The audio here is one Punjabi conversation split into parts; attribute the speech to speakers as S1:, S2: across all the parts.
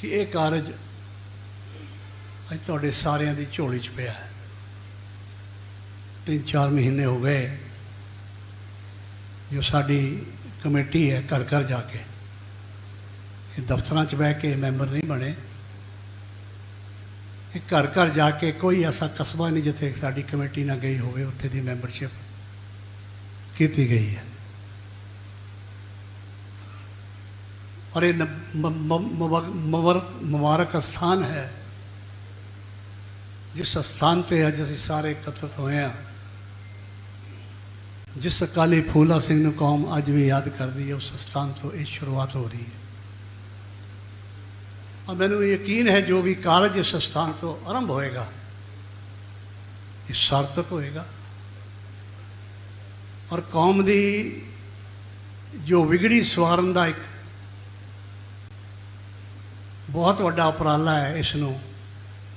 S1: ਕਿ ਇਹ ਕਾਰਜ ਅੱਜ ਤੁਹਾਡੇ ਸਾਰਿਆਂ ਦੀ ਝੋਲੀ 'ਚ ਪਿਆ ਹੈ। ਤਿੰਨ ਚਾਰ ਮਹੀਨੇ ਹੋ ਗਏ ਜੋ ਸਾਡੀ ਕਮੇਟੀ ਹੈ ਘਰ ਘਰ ਜਾ ਕੇ। ਇਹ ਦਫ਼ਤਰਾਂ 'ਚ ਬਹਿ ਕੇ ਮੈਂਬਰ ਨਹੀਂ ਬਣੇ। ਇਹ ਘਰ ਘਰ ਜਾ ਕੇ ਕੋਈ ਐਸਾ ਕਸਬਾ ਨਹੀਂ ਜਿੱਥੇ ਸਾਡੀ ਕਮੇਟੀ ਨਾ ਗਈ ਹੋਵੇ, ਉੱਥੇ ਦੀ ਮੈਂਬਰਸ਼ਿਪ ਕੀਤੀ ਗਈ ਹੈ। ਔਰ ਇਹ ਨ- ਮ- ਮ- ਮੁਬਾਰਕ ਸਥਾਨ ਹੈ ਜਿਸ ਸਥਾਨ ਤੇ ਅੱਜ ਅਸੀਂ ਸਾਰੇ ਇਕੱਤਰਤ ਹੋਏ ਹਾਂ ਜਿਸ ਅਕਾਲੀ ਫੂਲਾ ਸਿੰਘ ਨੂੰ ਕੌਮ ਅੱਜ ਵੀ ਯਾਦ ਕਰਦੀ ਹੈ ਉਸ ਸਥਾਨ ਤੋਂ ਇਹ ਸ਼ੁਰੂਆਤ ਹੋ ਰਹੀ ਹੈ ਔਰ ਮੈਨੂੰ ਯਕੀਨ ਹੈ ਜੋ ਵੀ ਕਾਰਜ ਇਸ ਸਥਾਨ ਤੋਂ ਆਰੰਭ ਹੋਏਗਾ ਇਹ ਸਾਰਥਕ ਹੋਏਗਾ ਔਰ ਕੌਮ ਦੀ ਜੋ ਵਿਗੜੀ ਸਵਾਰਨ ਦਾ ਇੱਕ ਬਹੁਤ ਵੱਡਾ ਉਪਰਾਲਾ ਹੈ ਇਸ ਨੂੰ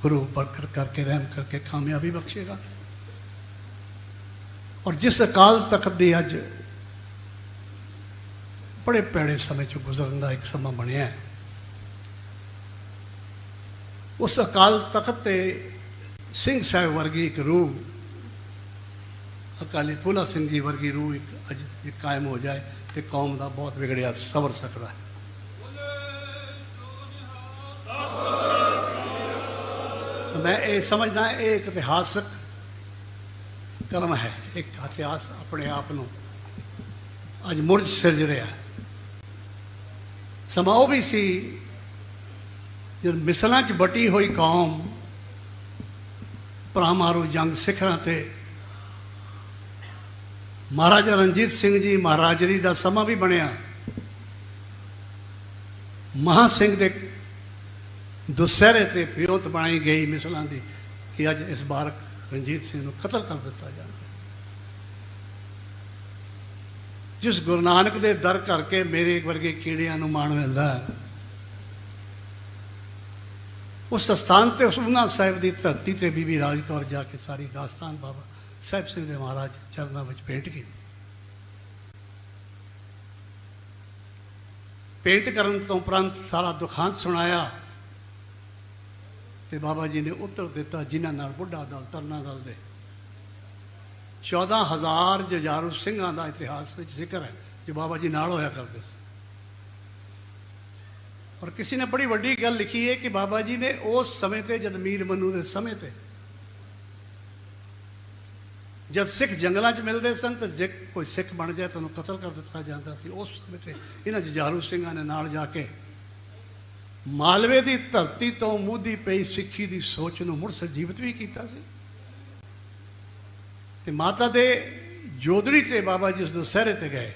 S1: ਗੁਰੂ ਬਰਕਤ ਕਰਕੇ, ਰਹਿਮ ਕਰਕੇ ਕਾਮਯਾਬੀ ਬਖਸ਼ੇਗਾ। ਔਰ ਜਿਸ ਅਕਾਲ ਤਖਤ ਦੀ ਅੱਜ ਬੜੇ ਪੈੜੇ ਸਮੇਂ ਚੋਂ ਗੁਜ਼ਰਨ ਦਾ ਇੱਕ ਸਮਾਂ ਬਣਿਆ ਹੈ, ਉਸ ਅਕਾਲ ਤਖਤ ਤੇ ਸਿੰਘ ਸਾਹਿਬ ਵਰਗੀ ਇੱਕ ਰੂਹ, ਅਕਾਲੀ ਫੂਲਾ ਸਿੰਘ ਜੀ ਵਰਗੀ ਰੂਹ ਇੱਕ ਅੱਜ ਕਾਇਮ ਹੋ ਜਾਏ ਤੇ ਕੌਮ ਦਾ ਬਹੁਤ ਵਿਗੜਿਆ ਸਬਰ ਸਕਦਾ ਹੈ। ਤਾਂ ਮੈਂ ਇਹ ਸਮਝਦਾ, ਇਹ ਇੱਕ ਇਤਿਹਾਸਕ ਕਲਮ ਹੈ। ਇੱਕ ਇਤਿਹਾਸ ਆਪਣੇ ਆਪ ਨੂੰ ਅੱਜ ਮੁੜ ਸਿਰਜ ਰਿਹਾ ਸਮਾਂ ਉਹ ਵੀ ਸੀ ਜਦ ਮਿਸਲਾਂ 'ਚ ਬਟੀ ਹੋਈ ਕੌਮ ਭਰਾਮਾਰੂ ਜੰਗ ਸਿਖਰਾਂ ਤੇ। ਮਹਾਰਾਜਾ ਰਣਜੀਤ ਸਿੰਘ ਜੀ ਮਹਾਰਾਜਰੀ ਦਾ ਸਮਾਂ ਵੀ ਬਣਿਆ। ਮਹਾ ਸਿੰਘ ਦੇ ਦੁਸਹਿਰੇ ਤੇ ਫਿਰੋਤ ਬਣਾਈ ਗਈ ਮਿਸਲਾਂ ਦੀ ਕਿ ਅੱਜ ਇਸ ਬਾਰਕ ਰਣਜੀਤ ਸਿੰਘ ਨੂੰ ਕਤਲ ਕਰ ਦਿੱਤਾ ਜਾਣਾ ਜਿਸ ਗੁਰੂ ਨਾਨਕ ਦੇ ਦਰ ਕਰਕੇ ਮੇਰੇ ਵਰਗੇ ਕੀੜਿਆਂ ਨੂੰ ਮਾਣ ਮਿਲਦਾ ਹੈ, ਉਸ ਸਥਾਨ ਤੇ ਸੁਖਨਾ ਸਾਹਿਬ ਦੀ ਧਰਤੀ ਤੇ ਬੀਬੀ ਰਾਜ ਕੌਰ ਜਾ ਕੇ ਸਾਰੀ ਦਾਸਤਾਨ ਬਾਬਾ ਸਾਹਿਬ ਸਿੰਘ ਦੇ ਮਹਾਰਾਜ ਚਰਨਾਂ ਵਿੱਚ ਭੇਂਟ ਕੀਤੀ। ਭੇਂਟ ਕਰਨ ਤੋਂ ਉਪਰੰਤ ਸਾਰਾ ਦੁਖਾਂਤ ਸੁਣਾਇਆ। ਤੇ ਬਾਬਾ ਜੀ ਨੇ ਉੱਤਰ ਦਿੱਤਾ ਜਿਨ੍ਹਾਂ ਨਾਲ ਬੁੱਢਾ ਦਲ ਤਰਨਾ ਦਲ ਦੇ। 14000 ਜਜਾਰੂ ਸਿੰਘਾਂ ਦਾ ਇਤਿਹਾਸ ਵਿੱਚ ਜ਼ਿਕਰ ਹੈ ਜੋ ਬਾਬਾ ਜੀ ਨਾਲ ਹੋਇਆ ਕਰਦੇ ਸੀ। ਔਰ ਕਿਸੇ ਨੇ ਬੜੀ ਵੱਡੀ ਗੱਲ ਲਿਖੀ ਹੈ ਕਿ ਬਾਬਾ ਜੀ ਨੇ ਉਸ ਸਮੇਂ ਤੇ, ਜਦ ਮੀਰ ਮਨੂ ਦੇ ਸਮੇਂ ਤੇ, ਜਦ ਸਿੱਖ ਜੰਗਲਾਂ 'ਚ ਮਿਲਦੇ ਸਨ, ਤਾਂ ਜੇ ਕੋਈ ਸਿੱਖ ਬਣ ਜਾਏ ਤਾਂ ਉਹਨੂੰ ਕਤਲ ਕਰ ਦਿੱਤਾ ਜਾਂਦਾ ਸੀ। ਉਸ ਸਮੇਂ ਤੇ ਇਹਨਾਂ ਜਜਾਰੂ ਸਿੰਘਾਂ ਨੇ ਨਾਲ ਜਾ ਕੇ ਮਾਲਵੇ ਦੀ ਧਰਤੀ ਤੋਂ ਮੂਦੀ ਪਈ ਸਿੱਖੀ ਦੀ ਸੋਚ ਨੂੰ ਮੁੜ ਸਰਜੀਵਿਤ ਵੀ ਕੀਤਾ ਸੀ। ਤੇ ਮਾਤਾ ਦੇ ਜੋਦੜੀ ਤੇ ਬਾਬਾ ਜੀ ਉਸ ਦੁਸਹਿਰੇ ਤੇ ਗਏ।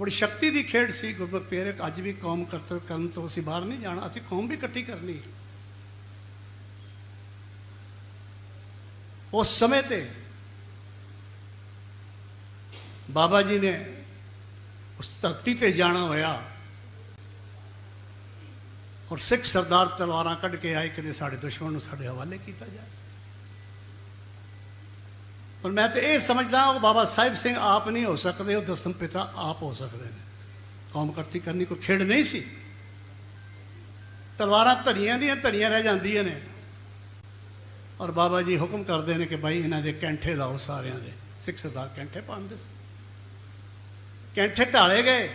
S1: ਬੜੀ ਸ਼ਕਤੀ ਦੀ ਖੇਡ ਸੀ ਗੁਰਬਖਸ਼ ਪਿਆਰੇ, ਅੱਜ ਵੀ ਕੌਮ ਕਰਤਵ ਕਰਨ ਤੋਂ ਅਸੀਂ ਬਾਹਰ ਨਹੀਂ ਜਾਣਾ, ਅਸੀਂ ਕੌਮ ਵੀ ਇਕੱਠੀ ਕਰਨੀ ਉਸ ਸਮੇਂ ਤੇ ਬਾਬਾ ਜੀ ਨੇ ਉਸ ਧਰਤੀ ਤੇ ਜਾਣਾ ਹੋਇਆ। ਔਰ ਸਿੱਖ ਸਰਦਾਰ ਤਲਵਾਰਾਂ ਕੱਢ ਕੇ ਆਏ ਕਿ ਸਾਡੇ ਦੁਸ਼ਮਣ ਨੂੰ ਸਾਡੇ ਹਵਾਲੇ ਕੀਤਾ ਜਾਏ। ਪਰ ਮੈਂ ਤੇ ਇਹ ਸਮਝਦਾ ਉਹ ਬਾਬਾ ਸਾਹਿਬ ਸਿੰਘ ਆਪ ਨਹੀਂ ਹੋ ਸਕਦੇ, ਉਹ ਦਸਮ ਪਿਤਾ ਆਪ ਹੋ ਸਕਦੇ ਨੇ। ਕੌਮ ਕਰਤੀ ਕਰਨੀ ਕੋਈ ਖੇਡ ਨਹੀਂ ਸੀ। ਤਲਵਾਰਾਂ ਧੜੀਆਂ ਦੀਆਂ ਧੜੀਆਂ ਰਹਿ ਜਾਂਦੀਆਂ ਨੇ। ਔਰ ਬਾਬਾ ਜੀ ਹੁਕਮ ਕਰਦੇ ਨੇ ਕਿ ਭਾਈ ਇਹਨਾਂ ਦੇ ਕੈਂਠੇ ਲਾਓ ਸਾਰਿਆਂ ਦੇ। ਸਿੱਖ ਸਰਦਾਰ ਕੈਂਠੇ ਪਾਉਂਦੇ ਸੀ। ਕੈਂਠੇ ਢਾਲੇ ਗਏ।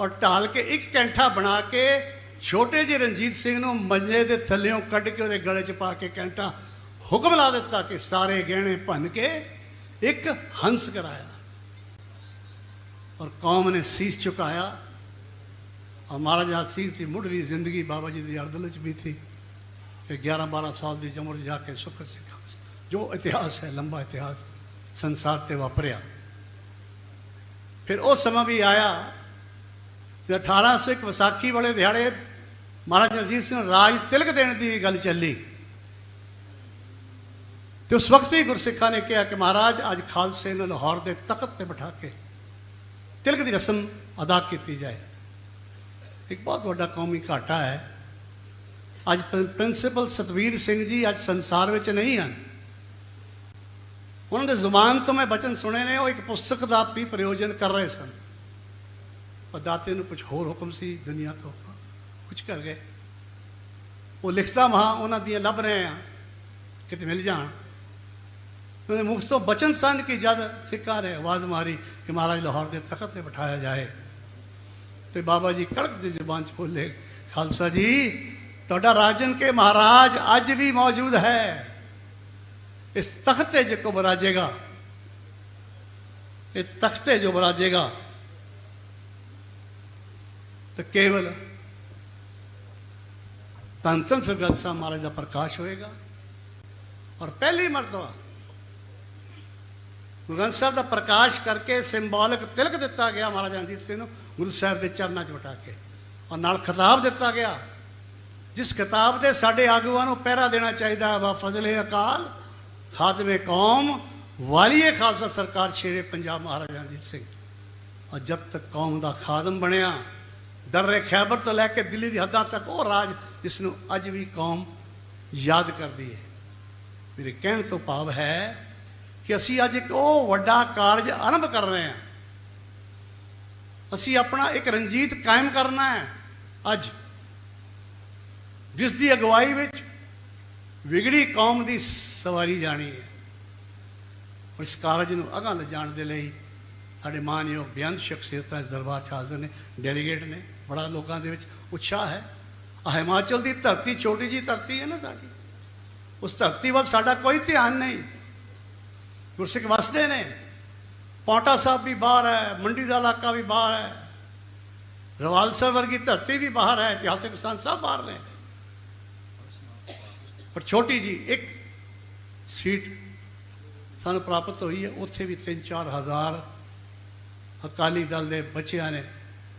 S1: ਔਰ ਢਾਲ ਕੇ ਇੱਕ ਕੈਂਠਾ ਬਣਾ ਕੇ ਛੋਟੇ ਜਿਹੇ ਰਣਜੀਤ ਸਿੰਘ ਨੂੰ ਮੰਜੇ ਦੇ ਥੱਲਿਓਂ ਕੱਢ ਕੇ ਉਹਦੇ ਗਲੇ 'ਚ ਪਾ ਕੇ ਕੈਂਠਾ ਹੁਕਮ ਲਾ ਦਿੱਤਾ ਕਿ ਸਾਰੇ ਗਹਿਣੇ ਭੰਨ ਕੇ ਇੱਕ ਹੰਸ ਕਰਾਇਆ। ਔਰ ਕੌਮ ਨੇ ਸੀਸ ਝੁਕਾਇਆ ਔਰ ਮਹਾਰਾਜਾ ਸਿੰਘ ਦੀ ਮੁੱਢਲੀ ਜ਼ਿੰਦਗੀ ਬਾਬਾ ਜੀ ਦੀ ਅਰਦਲ 'ਚ ਬੀਤੀ ਤੇ 11 12 ਸਾਲ ਦੀ ਉਮਰ ਜਾ ਕੇ ਸੁੱਖ ਸਿੱਖਾ ਜੋ ਇਤਿਹਾਸ ਹੈ, ਲੰਬਾ ਇਤਿਹਾਸ, ਸੰਸਾਰ ਤੇ ਵਾਪਰਿਆ। ਫਿਰ ਉਹ ਸਮਾਂ ਵੀ ਆਇਆ ਤੇ 1801 ਵਿਸਾਖੀ ਵਾਲੇ ਦਿਹਾੜੇ ਮਹਾਰਾਜਾ ਰਣਜੀਤ ਸਿੰਘ ਰਾਜ ਤਿਲਕ ਦੇਣ ਦੀ ਗੱਲ ਚੱਲੀ। ਤੇ ਉਸ ਵਕਤ ਵੀ ਗੁਰਸਿੱਖਾਂ ਨੇ ਕਿਹਾ ਕਿ ਮਹਾਰਾਜ, ਅੱਜ ਖਾਲਸੇ ਨੂੰ ਲਾਹੌਰ ਦੇ ਤਖਤ ਤੇ ਬਿਠਾ ਕੇ ਤਿਲਕ ਦੀ ਰਸਮ ਅਦਾ ਕੀਤੀ ਜਾਏ। ਇੱਕ ਬਹੁਤ ਵੱਡਾ ਕੌਮੀ ਘਾਟਾ ਹੈ। ਅੱਜ ਪ੍ਰਿੰਸੀਪਲ ਸਤਵੀਰ ਸਿੰਘ ਜੀ ਅੱਜ ਸੰਸਾਰ ਵਿੱਚ ਨਹੀਂ ਹਨ। ਉਹਨਾਂ ਦੇ ਜ਼ੁਬਾਨ ਤੋਂ ਮੈਂ ਬਚਨ ਸੁਣੇ ਨੇ, ਉਹ ਇੱਕ ਪੁਸਤਕ ਦਾ ਵੀ ਪ੍ਰਯੋਜਨ ਕਰ ਰਹੇ ਸਨ। ਪਰ ਦਾਤੇ ਨੂੰ ਕੁਝ ਹੋਰ ਹੁਕਮ ਸੀ ਦੁਨੀਆ ਤੋਂ। ਕੁਝ ਕਰ ਗਏ। ਉਹ ਲਿਖਤਾ ਮਹਾ ਉਹਨਾਂ ਦੀਆਂ ਲੱਭ ਰਹੇ ਆ ਕਿਤੇ ਮਿਲ ਜਾਣ। ਉਹਨੇ ਮੁਖ ਤੋਂ ਬਚਨ ਸਨ ਕਿ ਜਦ ਸਿੱਕਾ ਨੇ ਆਵਾਜ਼ ਮਾਰੀ ਕਿ ਮਹਾਰਾਜ ਲਾਹੌਰ ਦੇ ਤਖਤ ਤੇ ਬਿਠਾਇਆ ਜਾਏ। ਤੇ ਬਾਬਾ ਜੀ ਕੜਕ ਦੀ ਜ਼ੁਬਾਨ ਚ ਬੋਲੇ, ਖਾਲਸਾ ਜੀ, ਤੁਹਾਡਾ ਰਾਜਨ ਕੇ ਮਹਾਰਾਜ ਅੱਜ ਵੀ ਮੌਜੂਦ ਹੈ। ਇਸ ਤਖਤ ਤੇ ਜੋ ਬਰਾਜੇਗਾ ਇਹ ਤਖਤ ਤੇ ਜੋ ਬਰਾਜੇਗਾ ਤਾਂ ਕੇਵਲ ਧੰਨ ਧੰਨ ਸ੍ਰੀ ਗ੍ਰੰਥ ਸਾਹਿਬ ਮਹਾਰਾਜ ਦਾ ਪ੍ਰਕਾਸ਼ ਹੋਏਗਾ। ਔਰ ਪਹਿਲੀ ਮਰਤਬਾ, ਗੁਰੂ ਗ੍ਰੰਥ ਸਾਹਿਬ ਦਾ ਪ੍ਰਕਾਸ਼ ਕਰਕੇ ਸਿੰਬੋਲਿਕ ਤਿਲਕ ਦਿੱਤਾ ਗਿਆ ਮਹਾਰਾਜਾ ਰਣਜੀਤ ਸਿੰਘ ਨੂੰ, ਗੁਰੂ ਸਾਹਿਬ ਦੇ ਚਰਨਾਂ 'ਚ ਵਟਾ ਕੇ। ਔਰ ਨਾਲ ਖਿਤਾਬ ਦਿੱਤਾ ਗਿਆ, ਜਿਸ ਖਿਤਾਬ ਦੇ ਸਾਡੇ ਆਗੂਆਂ ਨੂੰ ਪਹਿਰਾ ਦੇਣਾ ਚਾਹੀਦਾ ਵਾ ਫਜ਼ਲੇ ਅਕਾਲ, ਖਾਤਮੇ ਕੌਮ, ਵਾਲੀਏ ਖਾਲਸਾ ਸਰਕਾਰ, ਸ਼ੇਰੇ ਪੰਜਾਬ ਮਹਾਰਾਜਾ ਰਣਜੀਤ ਸਿੰਘ। ਔਰ ਜਦ ਤੱਕ ਕੌਮ ਦਾ ਖਾਦਮ ਬਣਿਆ ਦਰਰੇ ਖੈਬਰ ਤੋਂ ਲੈ ਕੇ ਦਿੱਲੀ ਦੀ ਹੱਦਾਂ ਤੱਕ ਉਹ ਰਾਜ ਜਿਸ ਨੂੰ ਅੱਜ ਵੀ ਕੌਮ ਯਾਦ ਕਰਦੀ ਹੈ। ਮੇਰੇ ਕਹਿਣ ਤੋਂ ਭਾਵ ਹੈ ਕਿ ਅਸੀਂ ਅੱਜ ਇੱਕ ਉਹ ਵੱਡਾ ਕਾਰਜ ਆਰੰਭ ਕਰ ਰਹੇ ਹਾਂ। ਅਸੀਂ ਆਪਣਾ ਇੱਕ ਰਣਜੀਤ ਕਾਇਮ ਕਰਨਾ ਹੈ ਅੱਜ। ਜਿਸ ਦੀ ਅਗਵਾਈ ਵਿੱਚ ਵਿਗੜੀ ਕੌਮ ਦੀ ਸਵਾਰੀ ਜਾਣੀ ਹੈ। ਇਸ ਕਾਰਜ ਨੂੰ ਅਗਾਂਹ ਲਿਜਾਣ ਦੇ ਲਈ ਸਾਡੇ ਮਾਨਯੋਗ ਬੇਅੰਤ ਸ਼ਖਸੀਅਤਾਂ ਇਸ ਦਰਬਾਰ 'ਚ ਹਾਜ਼ਰ ਨੇ ਡੈਲੀਗੇਟ ਨੇ, ਬੜਾ ਲੋਕਾਂ ਦੇ ਵਿੱਚ ਉਤਸ਼ਾਹ ਹੈ। ਆਹ ਹਿਮਾਚਲ ਦੀ ਧਰਤੀ, ਛੋਟੀ ਜੀ ਧਰਤੀ ਹੈ ਨਾ ਸਾਡੀ। ਉਸ ਧਰਤੀ ਵੱਲ ਸਾਡਾ ਕੋਈ ਧਿਆਨ ਨਹੀਂ। ਗੁਰਸਿੱਖ ਵਸਦੇ ਨੇ। ਪੌਂਟਾ ਸਾਹਿਬ ਵੀ ਬਾਹਰ ਹੈ, ਮੰਡੀ ਦਾ ਇਲਾਕਾ ਵੀ ਬਾਹਰ ਹੈ। ਰਵਾਲਸਰ ਵਰਗੀ ਧਰਤੀ ਵੀ ਬਾਹਰ ਹੈ, ਇਤਿਹਾਸਿਕ ਸਥਾਨ ਸਭ ਬਾਹਰ ਨੇ। ਪਰ ਛੋਟੀ ਜੀ ਇੱਕ ਸੀਟ ਸਾਨੂੰ ਪ੍ਰਾਪਤ ਹੋਈ ਹੈ, ਉੱਥੇ ਵੀ 3-4 ਹਜ਼ਾਰ ਅਕਾਲੀ ਦਲ ਦੇ ਬੱਚਿਆਂ ਨੇ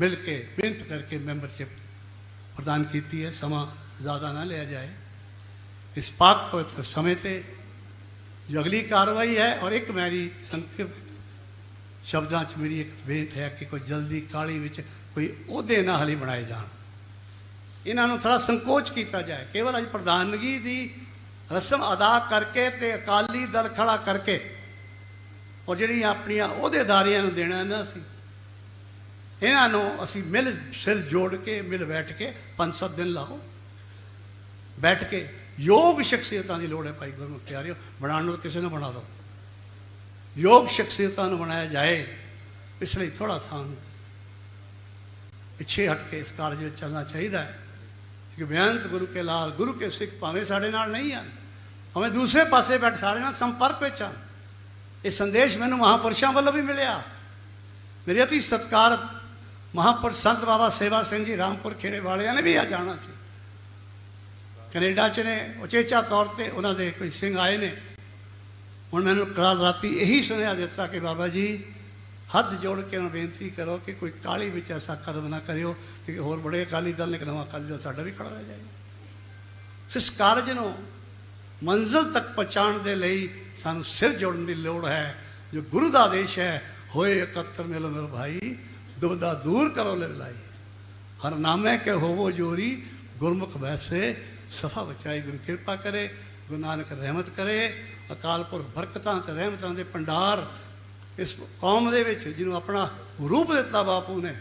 S1: ਮਿਲ ਕੇ ਮਿਹਨਤ ਕਰਕੇ ਮੈਂਬਰਸ਼ਿਪ ਪ੍ਰਦਾਨ ਕੀਤੀ ਹੈ। ਸਮਾਂ ਜ਼ਿਆਦਾ ਨਾ ਲਿਆ ਜਾਏ। ਇਸ ਪਾਕ ਪਵਿੱਤਰ ਸਮੇਂ ਤੇ ਜੋ ਅਗਲੀ ਕਾਰਵਾਈ ਹੈ ਔਰ ਇੱਕ ਮੇਰੀ ਸੰਖਿਪਤ ਸ਼ਬਦਾਂ 'ਚ ਮੇਰੀ ਇੱਕ ਬੇਨਤ ਹੈ ਕਿ ਕੋਈ ਜਲਦੀ ਕਾਲੀ ਵਿੱਚ ਕੋਈ ਅਹੁਦੇ ਨਾ ਹਲੀ ਬਣਾਏ ਜਾਣ। ਇਹਨਾਂ ਨੂੰ ਥੋੜਾ ਸੰਕੋਚ ਕੀਤਾ ਜਾਏ। ਕੇਵਲ ਅੱਜ ਪ੍ਰਧਾਨਗੀ ਦੀ ਰਸਮ ਅਦਾ ਕਰਕੇ ਤੇ ਅਕਾਲੀ ਦਲ ਖੜਾ ਕਰਕੇ ਔਰ ਜਿਹੜੀਆਂ ਆਪਣੀਆਂ ਅਹੁਦੇਦਾਰੀਆਂ ਨੂੰ ਦੇਣਾ ਨਾ ਸੀ। ਇਹਨਾਂ ਨੂੰ ਅਸੀਂ ਮਿਲ ਸਿਰ ਜੋੜ ਕੇ, ਮਿਲ ਬੈਠ ਕੇ ਪੰਜ ਸੱਤ ਦਿਨ ਲਾਓ। ਬੈਠ ਕੇ ਯੋਗ ਸ਼ਖਸੀਅਤਾਂ ਦੀ ਲੋੜ ਹੈ ਭਾਈ ਗੁਰਮੁਖ ਪਿਆਰਿਓ, ਬਣਾਉਣ ਨੂੰ ਕਿਸੇ ਨੂੰ ਬਣਾ ਦਿਓ ਯੋਗ ਸ਼ਖਸੀਅਤਾਂ ਨੂੰ ਬਣਾਇਆ ਜਾਏ, ਇਸ ਲਈ ਥੋੜਾ ਸਾਨੂੰ ਪਿੱਛੇ ਹਟ ਕੇ ਇਸ ਕਾਰਜ ਵਿੱਚ ਚੱਲਣਾ ਚਾਹੀਦਾ ਹੈ। ਕਿ ਬੇਅੰਤ ਗੁਰੂ ਕੇ ਲਾਲ, ਗੁਰੂ ਕੇ ਸਿੱਖ ਭਾਵੇਂ ਸਾਡੇ ਨਾਲ ਨਹੀਂ ਹਨ, ਭਾਵੇਂ ਦੂਸਰੇ ਪਾਸੇ ਬੈਠ ਸਾਡੇ ਨਾਲ ਸੰਪਰਕ ਵਿੱਚ ਹਨ। ਇਹ ਸੰਦੇਸ਼ ਮੈਨੂੰ ਮਹਾਪੁਰਸ਼ਾਂ ਵੱਲੋਂ ਵੀ ਮਿਲਿਆ। ਮੇਰੇ ਅਤੀ ਸਤਿਕਾਰਤ ਮਹਾਪੁਰਸ਼ ਸੰਤ ਬਾਬਾ ਸੇਵਾ ਸਿੰਘ ਜੀ ਰਾਮਪੁਰ ਖੇੜੇ ਵਾਲਿਆਂ ਨੇ ਵੀ ਆ ਜਾਣਾ ਸੀ। ਕੈਨੇਡਾ ਚ ਨੇ, ਉਚੇਚਾ ਤੌਰ ਤੇ ਉਹਨਾਂ ਦੇ ਕੋਈ ਸਿੰਘ ਆਏ ਨੇ। ਹੁਣ ਮੈਨੂੰ ਕੱਲ ਰਾਤੀ ਇਹੀ ਸੁਨੇਹਾ ਦਿੱਤਾ ਕਿ ਬਾਬਾ ਜੀ, ਹੱਥ ਜੋੜ ਕੇ ਉਹਨਾਂ ਬੇਨਤੀ ਕਰੋ ਕਿ ਕੋਈ ਕਾਲੀ ਵਿੱਚ ਐਸਾ ਕਦਮ ਨਾ ਕਰਿਓ ਕਿ ਹੋਰ ਬੜੇ ਅਕਾਲੀ ਦਲ ਨੇ ਇੱਕ ਨਵਾਂ ਅਕਾਲੀ ਦਲ ਸਾਡਾ ਵੀ ਖੜਾ ਰਹਿ ਜਾਏਗਾ ਇਸ ਕਾਰਜ ਨੂੰ ਮੰਜ਼ਿਲ ਤੱਕ ਪਹੁੰਚਾਉਣ ਦੇ ਲਈ ਸਾਨੂੰ ਸਿਰ ਜੋੜਨ ਦੀ ਲੋੜ ਹੈ। ਜੋ ਗੁਰੂ ਦਾ ਆਦੇਸ਼ ਹੈ, ਹੋਏ ਇਕੱਤਰ ਮਿਲ ਮਿਲ ਭਾਈ, ਦੁਬਦਾ ਦੂਰ ਕਰੋ ਲਾਈ। ਹਰ ਨਾਮੇ ਕੇ ਹੋਵੋ ਜੋਰੀ, ਗੁਰਮੁਖ ਵੈਸੇ, ਸਫਾ ਬਚਾਈ ਗੁਰੂ ਕਿਰਪਾ ਕਰੇ, ਗੁਰੂ ਨਾਨਕ ਰਹਿਮਤ ਕਰੇ, ਅਕਾਲ ਪੁਰਖ ਬਰਕਤਾਂ ਤੇ ਰਹਿਮਤਾਂ ਦੇ ਭੰਡਾਰ ਇਸ ਕੌਮ ਦੇ ਵਿੱਚ, ਜਿਹਨੂੰ ਆਪਣਾ ਰੂਪ ਦਿੱਤਾ ਬਾਪੂ ਨੇ।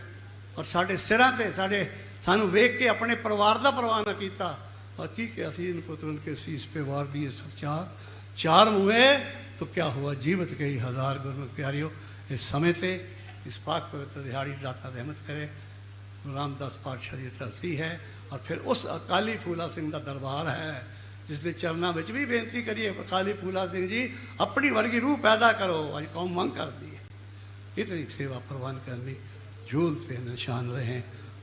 S1: ਔਰ ਸਾਡੇ ਸਿਰਾਂ ਤੇ, ਸਾਡੇ, ਸਾਨੂੰ ਵੇਖ ਕੇ ਆਪਣੇ ਪਰਿਵਾਰ ਦਾ ਪਰਵਾਹ ਨਾ ਕੀਤਾ। ਔਰ ਕੀ ਕਿ ਅਸੀਂ ਇਨ ਪੁੱਤਰਨ ਕੇ ਸੀਸ ਪੇ ਵਾਰ ਦੀਏ ਸੱਚਾ चार हुए तो क्या हुआ जीवत गई हजार गुरमुख प्यारियों इस समय पे इस पाक पवित्र दिहाड़ी दाता रहमत करे गुरु रामदास पातशाह ਦੀ ਧਰਤੀ ਹੈ ਔਰ ਫਿਰ ਉਸ ਅਕਾਲੀ ਫੂਲਾ ਸਿੰਘ ਦਾ ਦਰਬਾਰ ਹੈ ਜਿਸ ਦੇ ਚਰਨਾਂ ਵਿੱਚ ਵੀ ਬੇਨਤੀ ਕਰੀਏ ਅਕਾਲੀ ਫੂਲਾ ਸਿੰਘ ਜੀ ਆਪਣੀ ਵਰਗੀ ਰੂਹ ਪੈਦਾ ਕਰੋ ਅੱਜ ਕੌਮ ਮੰਗ ਕਰਦੀ ਹੈ इतनी सेवा प्रवान करनी झूलते निशान रहे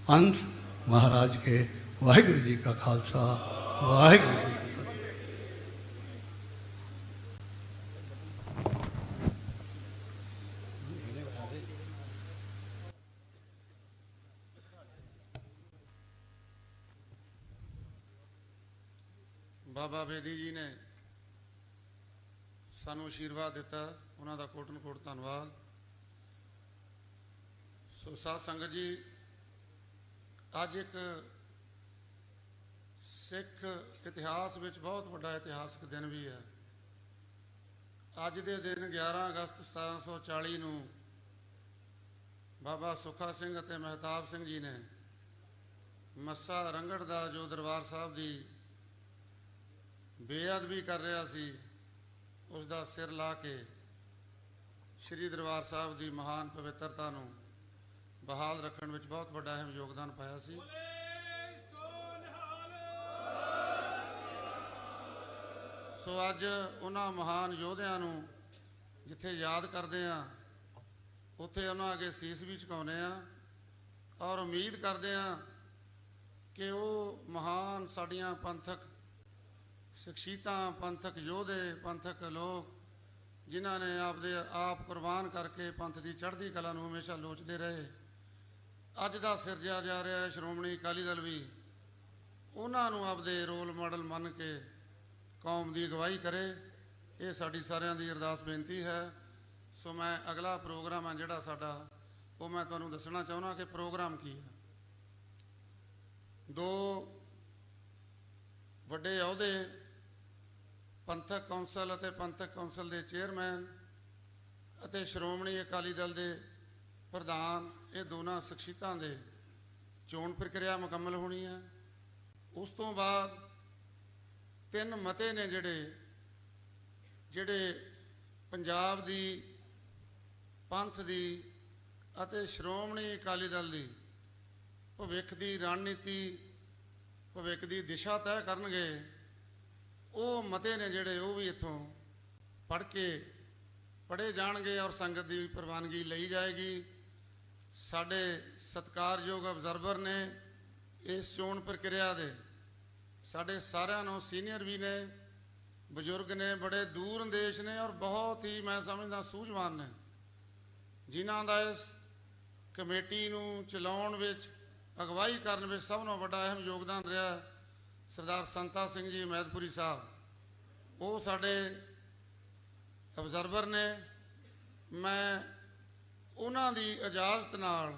S1: अंत महाराज के वाहिगुरु जी का खालसा वाहिगुरु
S2: ਬਾਬਾ ਬੇਦੀ ਜੀ ਨੇ ਸਾਨੂੰ ਆਸ਼ੀਰਵਾਦ ਦਿੱਤਾ, ਉਹਨਾਂ ਦਾ ਕੋਟਨ ਕੋਟ ਧੰਨਵਾਦ। ਸੋ ਸਾਧ ਸੰਗਤ ਜੀ, ਅੱਜ ਇੱਕ ਸਿੱਖ ਇਤਿਹਾਸ ਵਿੱਚ ਬਹੁਤ ਵੱਡਾ ਇਤਿਹਾਸਕ ਦਿਨ ਵੀ ਹੈ। ਅੱਜ ਦੇ ਦਿਨ 11 ਅਗਸਤ 1740 ਨੂੰ ਬਾਬਾ ਸੁੱਖਾ ਸਿੰਘ ਅਤੇ ਮਹਿਤਾਬ ਸਿੰਘ ਜੀ ਨੇ ਮੱਸਾ ਰੰਗੜ ਦਾ ਜੋ ਦਰਬਾਰ ਸਾਹਿਬ ਦੀ ਬੇਅਦਬੀ ਕਰ ਰਿਹਾ ਸੀ ਉਸ ਦਾ ਸਿਰ ਲਾ ਕੇ ਸ੍ਰੀ ਦਰਬਾਰ ਸਾਹਿਬ ਦੀ ਮਹਾਨ ਪਵਿੱਤਰਤਾ ਨੂੰ ਬਹਾਲ ਰੱਖਣ ਵਿੱਚ ਬਹੁਤ ਵੱਡਾ ਅਹਿਮ ਯੋਗਦਾਨ ਪਾਇਆ ਸੀ। ਸੋ ਅੱਜ ਉਹਨਾਂ ਮਹਾਨ ਯੋਧਿਆਂ ਨੂੰ ਜਿੱਥੇ ਯਾਦ ਕਰਦੇ ਆ ਉੱਥੇ ਉਹਨਾਂ ਅੱਗੇ ਸੀਸ ਵੀ ਝੁਕਾਉਂਦੇ ਆ ਔਰ ਉਮੀਦ ਕਰਦੇ ਆ ਕਿ ਉਹ ਮਹਾਨ ਸਾਡੀਆਂ ਪੰਥਕ ਸ਼ਖਸੀਅਤਾਂ, ਪੰਥਕ ਯੋਧੇ, ਪੰਥਕ ਲੋਕ, ਜਿਨ੍ਹਾਂ ਨੇ ਆਪਦੇ ਆਪ ਕੁਰਬਾਨ ਕਰਕੇ ਪੰਥ ਦੀ ਚੜ੍ਹਦੀ ਕਲਾ ਨੂੰ ਹਮੇਸ਼ਾ ਲੋਚਦੇ ਰਹੇ। ਅੱਜ ਦਾ ਸਿਰਜਿਆ ਜਾ ਰਿਹਾ ਸ਼੍ਰੋਮਣੀ ਅਕਾਲੀ ਦਲ ਵੀ। ਉਹਨਾਂ ਨੂੰ ਆਪਦੇ ਰੋਲ ਮਾਡਲ ਮੰਨ ਕੇ ਕੌਮ ਦੀ ਅਗਵਾਈ ਕਰੇ। ਇਹ ਸਾਡੀ ਸਾਰਿਆਂ ਦੀ ਅਰਦਾਸ ਬੇਨਤੀ ਹੈ। ਸੋ ਮੈਂ ਅਗਲਾ ਪ੍ਰੋਗਰਾਮ ਹੈ ਜਿਹੜਾ ਸਾਡਾ, ਉਹ ਮੈਂ ਤੁਹਾਨੂੰ ਦੱਸਣਾ ਚਾਹੁੰਦਾ ਕਿ ਪ੍ਰੋਗਰਾਮ ਕੀ ਹੈ। ਦੋ ਵੱਡੇ ਅਹੁਦੇ ਪੰਥਕ ਕੌਂਸਲ ਅਤੇ ਪੰਥਕ ਕੌਂਸਲ ਦੇ ਚੇਅਰਮੈਨ ਅਤੇ ਸ਼੍ਰੋਮਣੀ ਅਕਾਲੀ ਦਲ ਦੇ ਪ੍ਰਧਾਨ, ਇਹ ਦੋਨਾਂ ਸ਼ਖਸੀਅਤਾਂ ਦੇ ਚੋਣ ਪ੍ਰਕਿਰਿਆ ਮੁਕੰਮਲ ਹੋਣੀ ਹੈ। ਉਸ ਤੋਂ ਬਾਅਦ ਤਿੰਨ ਮਤੇ ਨੇ ਜਿਹੜੇ ਜਿਹੜੇ ਪੰਜਾਬ ਦੀ, ਪੰਥ ਦੀ ਅਤੇ ਸ਼੍ਰੋਮਣੀ ਅਕਾਲੀ ਦਲ ਦੀ ਭਵਿੱਖ ਦੀ ਰਣਨੀਤੀ, ਭਵਿੱਖ ਦੀ ਦਿਸ਼ਾ ਤੈਅ ਕਰਨਗੇ। ਉਹ ਮਤੇ ਨੇ ਜਿਹੜੇ ਉਹ ਵੀ ਇੱਥੋਂ ਪੜ੍ਹ ਕੇ ਪੜ੍ਹੇ ਜਾਣਗੇ ਔਰ ਸੰਗਤ ਦੀ ਪ੍ਰਵਾਨਗੀ ਲਈ ਜਾਏਗੀ। ਸਾਡੇ ਸਤਿਕਾਰਯੋਗ ਅਬਜ਼ਰਵਰ ਨੇ ਇਸ ਚੋਣ ਪ੍ਰਕਿਰਿਆ ਦੇ ਸਾਡੇ ਸਾਰਿਆਂ ਨੂੰ ਸੀਨੀਅਰ ਵੀ ਨੇ, ਬਜ਼ੁਰਗ ਨੇ, ਬੜੇ ਦੂਰ ਅੰਦੇਸ਼ ਨੇ ਔਰ ਬਹੁਤ ਹੀ ਮੈਂ ਸਮਝਦਾ ਸੂਝਵਾਨ ਨੇ। ਜਿਨ੍ਹਾਂ ਦਾ ਇਸ ਕਮੇਟੀ ਨੂੰ ਚਲਾਉਣ ਵਿੱਚ, ਅਗਵਾਈ ਕਰਨ ਵਿੱਚ ਸਭ ਤੋਂ ਵੱਡਾ ਅਹਿਮ ਯੋਗਦਾਨ ਰਿਹਾ ਸਰਦਾਰ ਸੰਤਾ ਸਿੰਘ ਜੀ ਮਹਿਦਪੁਰੀ ਸਾਹਿਬ, ਉਹ ਸਾਡੇ ਅਬਜ਼ਰਵਰ ਨੇ। ਮੈਂ ਉਹਨਾਂ ਦੀ ਇਜਾਜ਼ਤ ਨਾਲ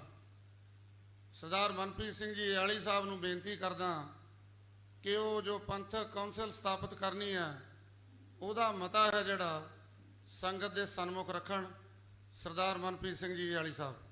S2: ਸਰਦਾਰ ਮਨਪ੍ਰੀਤ ਸਿੰਘ ਜੀ ਆਲੀ ਸਾਹਿਬ ਨੂੰ ਬੇਨਤੀ ਕਰਦਾ ਕਿ ਉਹ ਜੋ ਪੰਥਕ ਕੌਂਸਲ ਸਥਾਪਿਤ ਕਰਨੀ ਹੈ, ਉਹਦਾ ਮਤਾ ਹੈ ਜਿਹੜਾ ਸੰਗਤ ਦੇ ਸਨਮੁਖ ਰੱਖਣ। ਸਰਦਾਰ ਮਨਪ੍ਰੀਤ ਸਿੰਘ ਜੀ ਆਲੀ ਸਾਹਿਬ।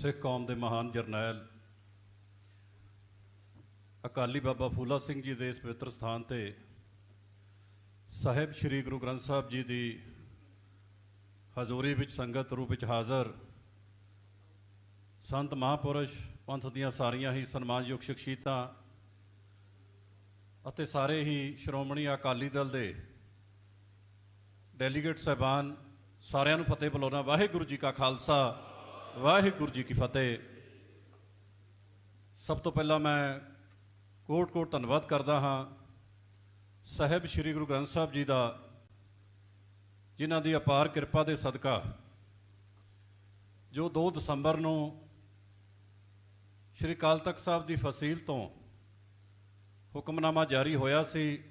S3: ਸਿੱਖ ਕੌਮ ਦੇ ਮਹਾਨ ਜਰਨੈਲ ਅਕਾਲੀ ਬਾਬਾ ਫੂਲਾ ਸਿੰਘ ਜੀ ਦੇ ਇਸ ਪਵਿੱਤਰ ਸਥਾਨ ਤੇ ਸਾਹਿਬ ਸ੍ਰੀ ਗੁਰੂ ਗ੍ਰੰਥ ਸਾਹਿਬ ਜੀ ਦੀ ਹਜ਼ੂਰੀ ਵਿੱਚ ਸੰਗਤ ਰੂਪ ਵਿੱਚ ਹਾਜ਼ਰ ਸੰਤ ਮਹਾਪੁਰਸ਼, ਪੰਥ ਦੀਆਂ ਸਾਰੀਆਂ ਹੀ ਸਨਮਾਨਯੋਗ ਸ਼ਖਸੀਅਤਾਂ ਅਤੇ ਸਾਰੇ ਹੀ ਸ਼੍ਰੋਮਣੀ ਅਕਾਲੀ ਦਲ ਦੇ ਡੈਲੀਗੇਟ ਸਹਿਬਾਨ, ਸਾਰਿਆਂ ਨੂੰ ਫਤਿਹ ਬੁਲਾਉਣਾ ਵਾਹਿਗੁਰੂ ਜੀ ਕਾ ਖਾਲਸਾ। ਵਾਹਿਗੁਰੂ ਜੀ ਕੀ ਫਤਿਹ। ਸਭ ਤੋਂ ਪਹਿਲਾਂ ਮੈਂ ਕੋਟ ਕੋਟ ਧੰਨਵਾਦ ਕਰਦਾ ਹਾਂ ਸਾਹਿਬ ਸ੍ਰੀ ਗੁਰੂ ਗ੍ਰੰਥ ਸਾਹਿਬ ਜੀ ਦਾ, ਜਿਨ੍ਹਾਂ ਦੀ ਅਪਾਰ ਕਿਰਪਾ ਦੇ ਸਦਕਾ ਜੋ 2 ਦਸੰਬਰ ਨੂੰ ਸ੍ਰੀ ਅਕਾਲ ਤਖਤ ਸਾਹਿਬ ਦੀ ਫਸੀਲ ਤੋਂ ਹੁਕਮਨਾਮਾ ਜਾਰੀ ਹੋਇਆ ਸੀ,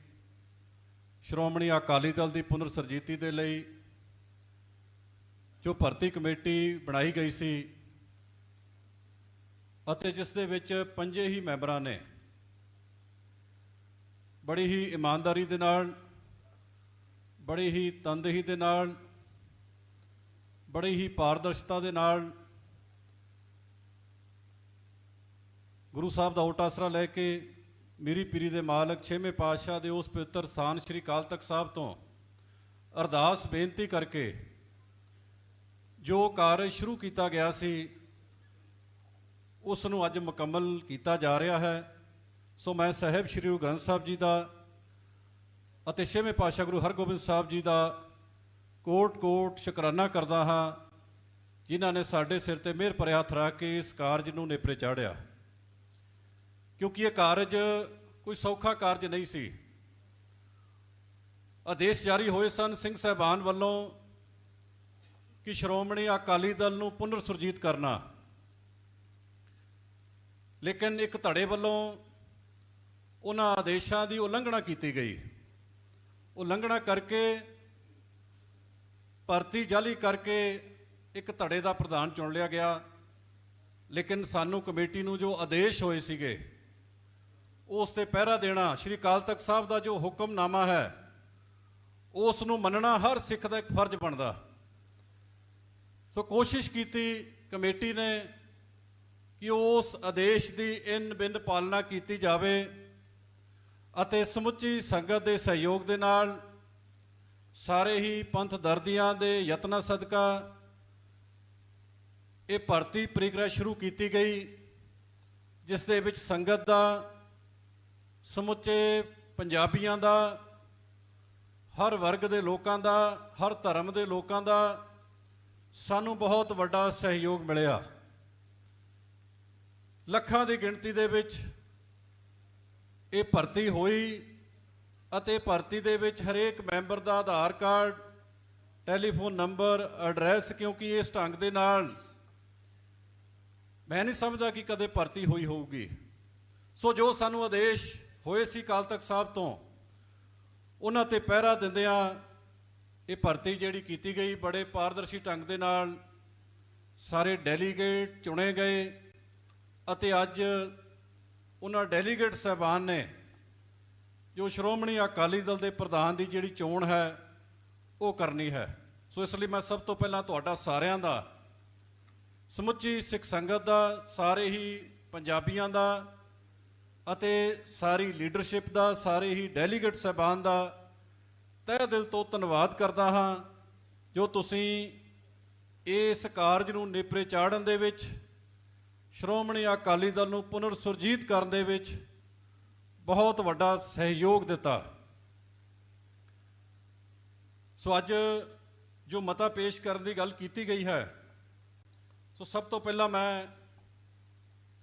S3: ਸ਼੍ਰੋਮਣੀ ਅਕਾਲੀ ਦਲ ਦੀ ਪੁਨਰ ਸਰਜੀਤੀ ਦੇ ਲਈ ਜੋ ਭਰਤੀ ਕਮੇਟੀ ਬਣਾਈ ਗਈ ਸੀ ਅਤੇ ਜਿਸ ਦੇ ਵਿੱਚ ਪੰਜੇ ਹੀ ਮੈਂਬਰਾਂ ਨੇ ਬੜੀ ਹੀ ਇਮਾਨਦਾਰੀ ਦੇ ਨਾਲ, ਬੜੀ ਹੀ ਤਨਦੇਹੀ ਦੇ ਨਾਲ, ਬੜੀ ਹੀ ਪਾਰਦਰਸ਼ਤਾ ਦੇ ਨਾਲ ਗੁਰੂ ਸਾਹਿਬ ਦਾ ਓਟ ਆਸਰਾ ਲੈ ਕੇ ਮੇਰੀ ਪੀਰੀ ਦੇ ਮਾਲਕ ਛੇਵੇਂ ਪਾਤਸ਼ਾਹ ਦੇ ਉਸ ਪਵਿੱਤਰ ਸਥਾਨ ਸ੍ਰੀ ਅਕਾਲ ਤਖਤ ਸਾਹਿਬ ਤੋਂ ਅਰਦਾਸ ਬੇਨਤੀ ਕਰਕੇ ਜੋ ਕਾਰਜ ਸ਼ੁਰੂ ਕੀਤਾ ਗਿਆ ਸੀ, ਉਸ ਨੂੰ ਅੱਜ ਮੁਕੰਮਲ ਕੀਤਾ ਜਾ ਰਿਹਾ ਹੈ। ਸੋ ਮੈਂ ਸਾਹਿਬ ਸ੍ਰੀ ਗੁਰੂ ਗ੍ਰੰਥ ਸਾਹਿਬ ਜੀ ਦਾ ਅਤੇ ਛੇਵੇਂ ਪਾਤਸ਼ਾਹ ਗੁਰੂ ਹਰਗੋਬਿੰਦ ਸਾਹਿਬ ਜੀ ਦਾ ਕੋਟ-ਕੋਟ ਸ਼ੁਕਰਾਨਾ ਕਰਦਾ ਹਾਂ, ਜਿਨ੍ਹਾਂ ਨੇ ਸਾਡੇ ਸਿਰ ਤੇ ਮਿਹਰ ਭਰਿਆ ਹੱਥ ਰੱਖ ਕੇ ਇਸ ਕਾਰਜ ਨੂੰ ਨੇਪਰੇ ਚਾੜਿਆ। ਕਿਉਂਕਿ ਇਹ ਕਾਰਜ ਕੋਈ ਸੌਖਾ ਕਾਰਜ ਨਹੀਂ ਸੀ। ਆਦੇਸ਼ ਜਾਰੀ ਹੋਏ ਸਨ, ਸਿੰਘ ਸਾਹਿਬਾਨ ਵੱਲੋਂ ਕਿ ਸ਼੍ਰੋਮਣੀ ਅਕਾਲੀ ਦਲ ਨੂੰ ਪੁਨਰ ਸੁਰਜੀਤ ਕਰਨਾ। ਲੇਕਿਨ ਇੱਕ ਧੜੇ ਵੱਲੋਂ ਉਹਨਾਂ ਆਦੇਸ਼ਾਂ ਦੀ ਉਲੰਘਣਾ ਕੀਤੀ ਗਈ। ਉਲੰਘਣਾ ਕਰਕੇ, ਭਰਤੀ ਜਾਲੀ ਕਰਕੇ ਇੱਕ ਧੜੇ ਦਾ ਪ੍ਰਧਾਨ ਚੁਣ ਲਿਆ ਗਿਆ। ਲੇਕਿਨ ਸਾਨੂੰ ਕਮੇਟੀ ਨੂੰ ਜੋ ਆਦੇਸ਼ ਹੋਏ ਸੀਗੇ, ਉਸ ਤੇ ਪਹਿਰਾ ਦੇਣਾ ਸ਼੍ਰੀ ਅਕਾਲ ਤਖਤ ਸਾਹਿਬ ਦਾ ਜੋ ਹੁਕਮਨਾਮਾ ਹੈ, ਉਸ ਨੂੰ ਮੰਨਣਾ ਹਰ ਸਿੱਖ ਦਾ ਇੱਕ ਫਰਜ਼ ਬਣਦਾ। ਸੋ ਕੋਸ਼ਿਸ਼ ਕੀਤੀ, ਕਮੇਟੀ ਨੇ ਕਿ ਉਸ ਆਦੇਸ਼ ਦੀ ਇਨ ਬਿਨ ਪਾਲਣਾ ਕੀਤੀ ਜਾਵੇ ਅਤੇ ਸਮੁੱਚੀ ਸੰਗਤ ਦੇ ਸਹਿਯੋਗ ਦੇ ਨਾਲ ਸਾਰੇ ਹੀ ਪੰਥ ਦਰਦੀਆਂ ਦੇ ਯਤਨਾਂ ਸਦਕਾ ਇਹ ਭਰਤੀ ਪ੍ਰਕਿਰਿਆ ਸ਼ੁਰੂ ਕੀਤੀ ਗਈ, ਜਿਸ ਦੇ ਵਿੱਚ ਸੰਗਤ ਦਾ, ਸਮੁੱਚੇ ਪੰਜਾਬੀਆਂ ਦਾ, ਹਰ ਵਰਗ ਦੇ ਲੋਕਾਂ ਦਾ, ਹਰ ਧਰਮ ਦੇ ਲੋਕਾਂ ਦਾ ਸਾਨੂੰ ਬਹੁਤ ਵੱਡਾ ਸਹਿਯੋਗ ਮਿਲਿਆ। ਲੱਖਾਂ ਦੀ ਗਿਣਤੀ ਦੇ ਵਿੱਚ ਇਹ ਭਰਤੀ ਹੋਈ ਅਤੇ ਭਰਤੀ ਦੇ ਵਿੱਚ ਹਰੇਕ ਮੈਂਬਰ ਦਾ Aadhaar card, telephone number, address ਕਿਉਂਕਿ ਇਸ ਢੰਗ ਦੇ ਨਾਲ ਮੈਂ ਨਹੀਂ ਸਮਝਦਾ ਕਿ ਕਦੇ ਭਰਤੀ ਹੋਈ ਹੋਊਗੀ। ਸੋ ਜੋ ਸਾਨੂੰ ਆਦੇਸ਼ ਹੋਏ ਸੀ ਕਾਲ ਤੱਕ ਸਾਹਿਬ ਤੋਂ, ਉਹਨਾਂ ਤੇ ਪਹਿਰਾ ਦਿੰਦਿਆਂ ਇਹ ਭਰਤੀ ਜਿਹੜੀ ਕੀਤੀ ਗਈ, ਬੜੇ ਪਾਰਦਰਸ਼ੀ ਢੰਗ ਦੇ ਨਾਲ ਸਾਰੇ ਡੈਲੀਗੇਟ ਚੁਣੇ ਗਏ ਅਤੇ ਅੱਜ ਉਹਨਾਂ ਡੈਲੀਗੇਟ ਸਹਿਬਾਨ ਨੇ, ਜੋ ਸ਼੍ਰੋਮਣੀ ਅਕਾਲੀ ਦਲ ਦੇ ਪ੍ਰਧਾਨ ਦੀ ਜਿਹੜੀ ਚੋਣ ਹੈ, ਉਹ ਕਰਨੀ ਹੈ। ਸੋ ਇਸ ਲਈ ਮੈਂ ਸਭ ਤੋਂ ਪਹਿਲਾਂ ਤੁਹਾਡਾ ਸਾਰਿਆਂ ਦਾ, ਸਮੁੱਚੀ ਸਿੱਖ ਸੰਗਤ ਦਾ, ਸਾਰੇ ਹੀ ਪੰਜਾਬੀਆਂ ਦਾ ਅਤੇ ਸਾਰੀ ਲੀਡਰਸ਼ਿਪ ਦਾ, ਸਾਰੇ ਹੀ ਡੈਲੀਗੇਟ ਸਹਿਬਾਨ ਦਾ ਤਹਿ ਦਿਲ ਤੋਂ ਧੰਨਵਾਦ ਕਰਦਾ ਹਾਂ ਜੋ ਤੁਸੀਂ ਇਸ ਕਾਰਜ ਨੂੰ ਨੇਪਰੇ ਚਾੜਨ ਦੇ ਵਿੱਚ, ਸ਼੍ਰੋਮਣੀ ਅਕਾਲੀ ਦਲ ਨੂੰ ਪੁਨਰ ਸੁਰਜੀਤ ਕਰਨ ਦੇ ਵਿੱਚ ਬਹੁਤ ਵੱਡਾ ਸਹਿਯੋਗ ਦਿੱਤਾ। ਸੋ ਅੱਜ ਜੋ ਮਤਾ ਪੇਸ਼ ਕਰਨ ਦੀ ਗੱਲ ਕੀਤੀ ਗਈ ਹੈ, ਸੋ ਸਭ ਤੋਂ ਪਹਿਲਾਂ ਮੈਂ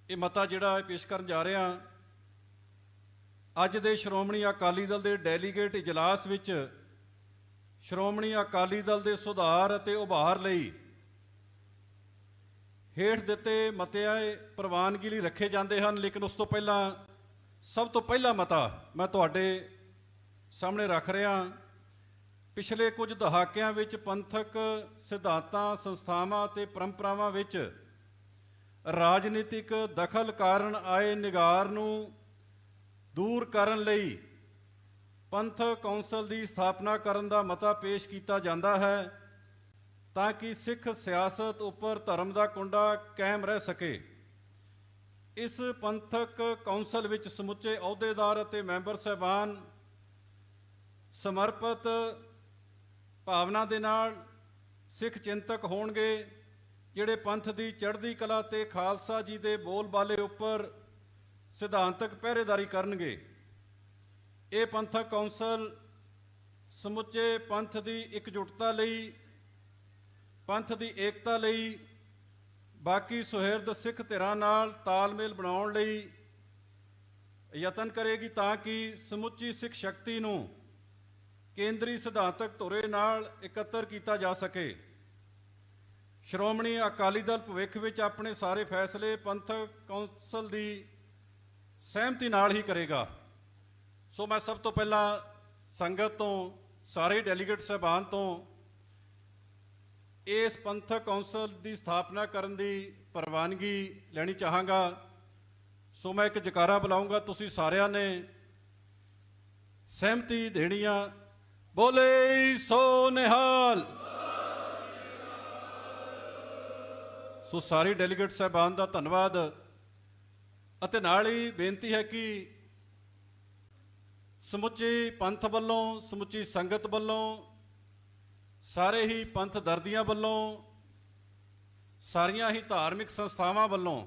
S3: ਇਹ ਮਤਾ ਜਿਹੜਾ ਇਹ ਪੇਸ਼ ਕਰਨ ਜਾ ਰਿਹਾ ਅੱਜ ਦੇ ਸ਼੍ਰੋਮਣੀ ਅਕਾਲੀ ਦਲ ਦੇ ਡੈਲੀਗੇਟ ਇਜਲਾਸ ਵਿੱਚ ਸ਼੍ਰੋਮਣੀ ਅਕਾਲੀ ਦਲ ਦੇ ਸੁਧਾਰ ਅਤੇ ਉਭਾਰ ਲਈ ਹੇਠ ਦਿੱਤੇ ਮਤਿਆਏ ਪ੍ਰਵਾਨਗੀ ਲਈ ਰੱਖੇ ਜਾਂਦੇ ਹਨ। ਲੇਕਿਨ ਉਸ ਤੋਂ ਪਹਿਲਾਂ, ਸਭ ਤੋਂ ਪਹਿਲਾ ਮਤਾ ਮੈਂ ਤੁਹਾਡੇ ਸਾਹਮਣੇ ਰੱਖ ਰਿਹਾ ਪਿਛਲੇ ਕੁਝ ਦਹਾਕਿਆਂ ਵਿੱਚ ਪੰਥਕ ਸਿਧਾਂਤਾਂ, ਸੰਸਥਾਵਾਂ ਅਤੇ ਪਰੰਪਰਾਵਾਂ ਵਿੱਚ ਰਾਜਨੀਤਿਕ ਦਖਲ ਕਾਰਨ ਆਏ ਨਿਗਾਰ ਨੂੰ ਦੂਰ ਕਰਨ ਲਈ ਪੰਥਕ ਕੌਂਸਲ ਦੀ ਸਥਾਪਨਾ ਕਰਨ ਦਾ ਮਤਾ ਪੇਸ਼ ਕੀਤਾ ਜਾਂਦਾ ਹੈ ਤਾਂ ਕਿ ਸਿੱਖ ਸਿਆਸਤ ਉੱਪਰ ਧਰਮ ਦਾ ਕੁੰਡਾ ਕਾਇਮ ਰਹਿ ਸਕੇ। ਇਸ ਪੰਥਕ ਕੌਂਸਲ ਵਿੱਚ ਸਮੁੱਚੇ ਅਹੁਦੇਦਾਰ ਅਤੇ ਮੈਂਬਰ ਸਹਿਬਾਨ ਸਮਰਪਿਤ ਭਾਵਨਾ ਦੇ ਨਾਲ ਸਿੱਖ ਚਿੰਤਕ ਹੋਣਗੇ, ਜਿਹੜੇ ਪੰਥ ਦੀ ਚੜ੍ਹਦੀ ਕਲਾ ਤੇ ਖਾਲਸਾ ਜੀ ਦੇ ਬੋਲਬਾਲੇ ਉੱਪਰ ਸਿਧਾਂਤਕ ਪਹਿਰੇਦਾਰੀ ਕਰਨਗੇ। ਇਹ ਪੰਥਕ ਕੌਂਸਲ ਸਮੁੱਚੇ ਪੰਥ ਦੀ ਇਕਜੁੱਟਤਾ ਲਈ, ਪੰਥ ਦੀ ਏਕਤਾ ਲਈ, ਬਾਕੀ ਸੁਹਿਰਦ ਸਿੱਖ ਧਿਰਾਂ ਨਾਲ ਤਾਲਮੇਲ ਬਣਾਉਣ ਲਈ ਯਤਨ ਕਰੇਗੀ ਤਾਂ ਕਿ ਸਮੁੱਚੀ ਸਿੱਖ ਸ਼ਕਤੀ ਨੂੰ ਕੇਂਦਰੀ ਸਿਧਾਂਤਕ ਧੁਰੇ ਨਾਲ ਇਕੱਤਰ ਕੀਤਾ ਜਾ ਸਕੇ। ਸ਼੍ਰੋਮਣੀ ਅਕਾਲੀ ਦਲ ਭਵਿੱਖ ਵਿੱਚ ਆਪਣੇ ਸਾਰੇ ਫੈਸਲੇ ਪੰਥਕ ਕੌਂਸਲ ਦੀ ਸਹਿਮਤੀ ਨਾਲ ਹੀ ਕਰੇਗਾ। ਸੋ ਮੈਂ ਸਭ ਤੋਂ ਪਹਿਲਾਂ ਸੰਗਤ ਤੋਂ, ਸਾਰੇ ਡੈਲੀਗੇਟ ਸਹਿਬਾਨ ਤੋਂ ਇਸ ਪੰਥਕ ਕੌਂਸਲ ਦੀ ਸਥਾਪਨਾ ਕਰਨ ਦੀ ਪ੍ਰਵਾਨਗੀ ਲੈਣੀ ਚਾਹਾਂਗਾ। ਸੋ ਮੈਂ ਇੱਕ ਜਕਾਰਾ ਬੁਲਾਉਂਗਾ ਤੁਸੀਂ ਸਾਰਿਆਂ ਨੇ ਸਹਿਮਤੀ ਦੇਣੀ ਆ ਬੋਲੇ ਸੋ ਨਿਹਾਲ। ਸੋ ਸਾਰੇ ਡੈਲੀਗੇਟ ਸਹਿਬਾਨ ਦਾ ਧੰਨਵਾਦ। ਅਤੇ ਨਾਲ ਹੀ ਬੇਨਤੀ ਹੈ ਕਿ ਸਮੁੱਚੇ ਪੰਥ ਵੱਲੋਂ, ਸਮੁੱਚੀ ਸੰਗਤ ਵੱਲੋਂ, ਸਾਰੇ ਹੀ ਪੰਥ ਦਰਦੀਆਂ ਵੱਲੋਂ, ਸਾਰੀਆਂ ਹੀ ਧਾਰਮਿਕ ਸੰਸਥਾਵਾਂ ਵੱਲੋਂ